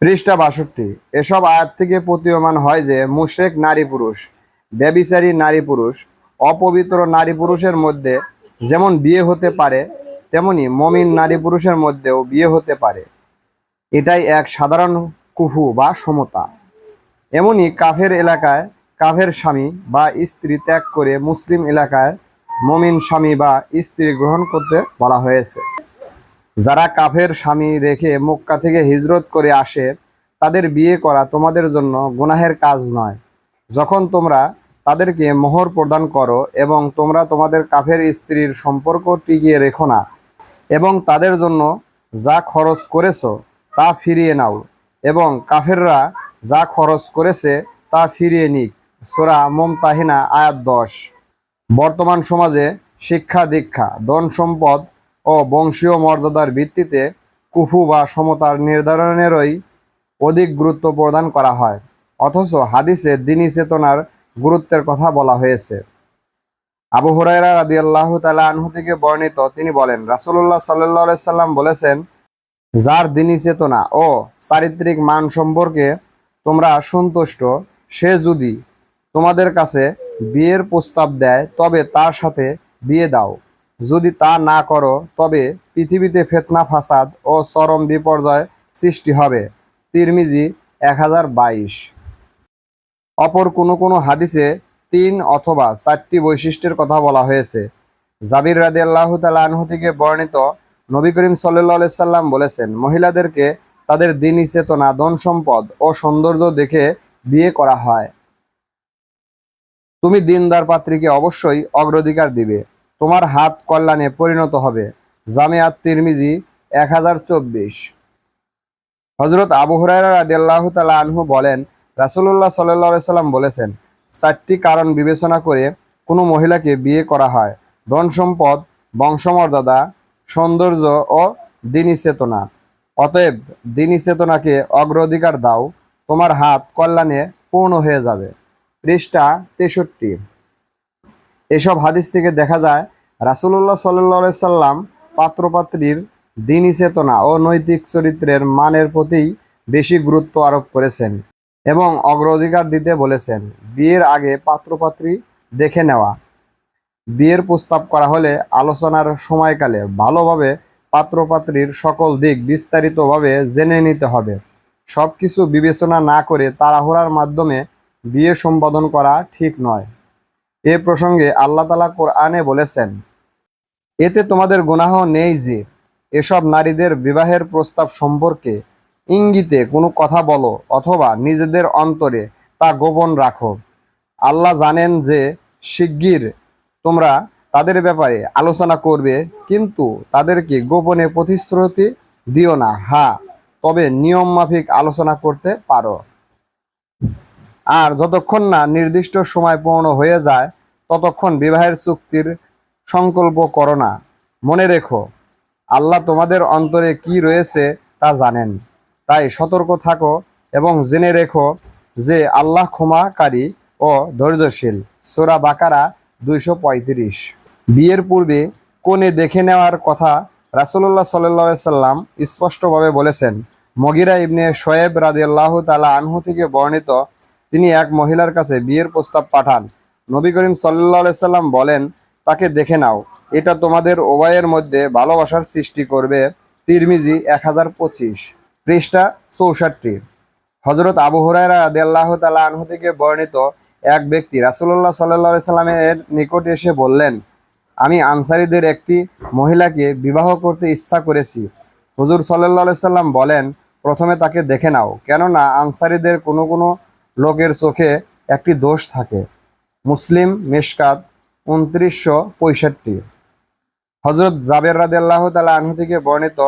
পৃষ্ঠা বাষট্টি। এসব আয়াত থেকে প্রতীয়মান হয় যে, মুশরেক নারী পুরুষ, ব্যবিচারী নারী পুরুষ, অপবিত্র নারী পুরুষের মধ্যে যেমন বিয়ে হতে পারে, তেমনি মমিন নারী পুরুষের মধ্যেও বিয়ে হতে পারে। এটাই এক সাধারণ কুফু বা সমতা। এমনই কাফের এলাকায় কাফের স্বামী বা স্ত্রী ত্যাগ করে মুসলিম এলাকায় মমিন স্বামী বা স্ত্রী গ্রহণ করতে বলা হয়েছে। যারা কাফের স্বামী রেখে মক্কা থেকে হিজরত করে আসে, তাদের বিয়ে করা তোমাদের জন্য গুনাহের কাজ নয়। যখন তোমরা তাদেরকে মোহর প্রদান করো এবং তোমরা তোমাদের কাফের স্ত্রীর সম্পর্ক টিকিয়ে রেখো না এবং তাদের জন্য যা খরচ করেছ তা ফিরিয়ে নাও এবং কাফেররা যা খরচ করেছে তা ফিরিয়ে নিক। সোরা মমতাহিনা আয়াত দশ। বর্তমান সমাজে শিক্ষা দীক্ষা, ধন সম্পদ ও বংশীয় মর্যাদার ভিত্তিতে কুফু বা সমতার নির্ধারণেরই অধিক গুরুত্ব প্রদান করা হয়। অথচ হাদিসে দিনী চেতনার গুরুত্বের কথা বলা হয়েছে। আবু হুরায়রা রাদি আল্লাহ তালা আনহু থেকে বর্ণিত তিনি বলেন রাসুল্লাহ সাল্লাহ সাল্লাম বলেছেন, যার দিনী চেতনা ও চারিত্রিক মান সম্পর্কে তোমরা সন্তুষ্ট, সে যদি তোমাদের কাছে বিয়ের প্রস্তাব দেয়, তবে তার সাথে বিয়ে দাও। যদি তা না করো, তবে পৃথিবীতে ফেতনা, ফাসাদ ও চরম বিপর্যয় সৃষ্টি হবে। তিরমিজি এক হাজার বাইশ। অপর কোনো কোনো হাদিসে তিন অথবা চারটি বৈশিষ্ট্যের কথা বলা হয়েছে। জাবির রাদি আল্লাহ আনহু থেকে বর্ণিত নবী করিম সাল্লাহ সাল্লাম বলেছেন, মহিলাদেরকে তাদের দিনী চেতনা, ধন সম্পদ ও সৌন্দর্য দেখে বিয়ে করা হয়। তুমি দিনদার পাত্রীকে অবশ্যই অগ্রাধিকার দিবে। তোমার হাত কল্যাণে পরিণত হবে। জামিয়াত তিরমিজি, এক হাজার চব্বিশ। হজরত আবু হুরায়রা রাদিয়াল্লাহু তাআলা আনহু বলেন, রাসূলুল্লাহ সাল্লাল্লাহু সাল্লাম বলেছেন, চারটি কারণ বিবেচনা করে কোনো মহিলাকে বিয়ে করা হয়। ধন সম্পদ, বংশমর্যাদা, সৌন্দর্য ও দিনী চেতনা। অতএব দিনী চেতনাকে অগ্রাধিকার দাও, তোমার হাত কল্যাণে পূর্ণ হয়ে যাবে। পৃষ্ঠা তেষট্টি। এসব হাদিস থেকে দেখা যায়, রাসূলুল্লাহ সাল্লাহ সাল্লাম পাত্রপাত্রীর দিনী চেতনা ও নৈতিক চরিত্রের মানের প্রতি বেশি গুরুত্ব আরোপ করেছেন এবং অগ্রাধিকার দিতে বলেছেন। বিয়ের আগে পাত্রপাত্রী দেখে নেওয়া। বিয়ের প্রস্তাব করা হলে আলোচনার সময়কালে ভালোভাবে পাত্রপাত্রীর সকল দিক বিস্তারিতভাবে জেনে নিতে হবে। সব কিছু বিবেচনা না করে তাড়াহুড়ার মাধ্যমে বিয়ে সম্পাদন করা ঠিক নয়। এ প্রসঙ্গে আল্লাহ তালা কোরআনে বলেছেন, এতে তোমাদের গুনাহ নেই যে এসব নারীদের বিবাহের প্রস্তাব সম্পর্কে ইঙ্গিতে কোনো কথা বলো অথবা নিজেদের অন্তরে তা গোপন রাখো। আল্লাহ জানেন যে শিগগির তোমরা তাদের ব্যাপারে আলোচনা করবে, কিন্তু তাদেরকে গোপনে প্রতিশ্রুতি দিও না। হ্যাঁ তবে নিয়ম মাফিক আলোচনা করতে পারো। আর যতক্ষণ না নির্দিষ্ট সময় পূর্ণ হয়ে যায়, ততক্ষণ বিবাহের চুক্তির সংকল্প করো না। মনে রেখো, আল্লাহ তোমাদের অন্তরে কি রয়েছে তা জানেন। তাই সতর্ক থাকো এবং জেনে রেখো যে আল্লাহ ক্ষমাকারী ও ধৈর্যশীল। সোরা বাকারা দুইশো পঁয়ত্রিশ। বিয়ের পূর্বে কোণে দেখে নেওয়ার কথা রাসুল্লাহ সাল্লাহ সাল্লাম স্পষ্টভাবে বলেছেন। মগিরা ইবনে শোয়েব রাদিয়াল্লাহু তালা আনহু থেকে বর্ণিত তিনি এক মহিলার কাছে বিয়ের প্রস্তাব পাঠান। নবী করিম সাল্লাহ সাল্লাম বলেন, তাকে দেখে নাও। এটা তোমাদের উভয়ের মধ্যে ভালোবাসার সৃষ্টি করবে। তিরমিজি এক হাজার পঁচিশ, পৃষ্ঠা চৌষট্টি। হজরত আবু হুরায়রা আল্লাহ তালা আনহু থেকে বর্ণিত এক ব্যক্তি রাসুল্লাহ সাল্লাহ সাল্লামের নিকট এসে বললেন, আমি আনসারিদের একটি মহিলাকে বিবাহ করতে ইচ্ছা করেছি। হুজুর সাল্লাহ সাল্লাম বলেন, প্রথমে তাকে দেখে নাও। কেননা আনসারিদের কোনো কোনো লোকের চোখে একটি দোষ থাকে। মুসলিম মেশকাত উনত্রিশশো পঁয়ষট্টি। হজরত জাবের রাদে আল্লাহ তালা আনহু থেকে বর্ণিত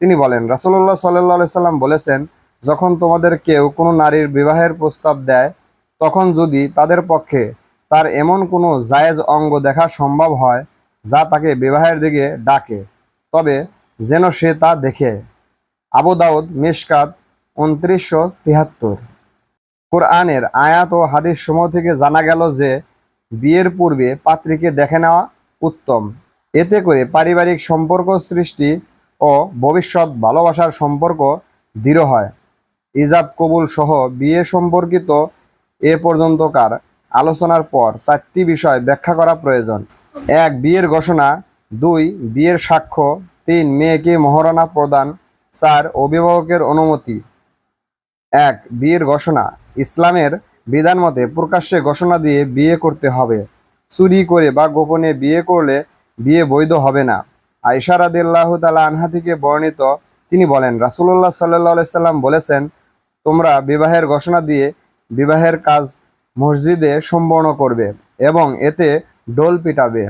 তিনি বলেন রাসুল্লাহ সাল্লাহ সাল্লাম বলেছেন, যখন তোমাদের কেউ কোনো নারীর বিবাহের প্রস্তাব দেয়, তখন যদি তাদের পক্ষে তার এমন কোনো জায়েজ অঙ্গ দেখা সম্ভব হয়, যা তাকে বিবাহের দিকে ডাকে, তবে যেন সে তা দেখে। আবু দাউদ মেশকাত উনত্রিশশো তিয়াত্তর কোরআনের আয়াত ও হাদিস সমূহ থেকে জানা গেল যে বিয়ের পূর্বে পাত্রীকে দেখে নেওয়া উত্তম। এতে করে পারিবারিক সম্পর্ক সৃষ্টি ও ভবিষ্যৎ ভালোবাসার সম্পর্ক দৃঢ় হয়। ইজাব কবুল সহ বিয়ে সম্পর্কিত এ পর্যন্তকার আলোচনার পর চারটি বিষয় ব্যাখ্যা করা প্রয়োজন। এক, বিয়ের ঘোষণা। দুই, বিয়ের সাক্ষ্য। তিন, মেয়েকে মহারণা প্রদান। চার, অভিভাবকের অনুমতি। এক, বিয়ের ঘোষণা। ইসলামের বিধান মতে প্রকাশ্যে ঘোষণা দিয়ে বিয়ে করতে হবে। চুরি করে বা গোপনে বিয়ে করলে বিয়ে বৈধ হবে না। আয়সা রাদিল্লাহ তালা আনহা থেকে বর্ণিত তিনি বলেন রাসুল্লাহ সাল্লাহ সাল্লাম বলেছেন, তোমরা বিবাহের ঘোষণা দিয়ে বিবাহের কাজ মসজিদে সম্পন্ন করবে এবং এতে ডোল পিটাবে।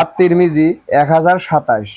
আত তিরমিজি এক হাজার সাতাইশ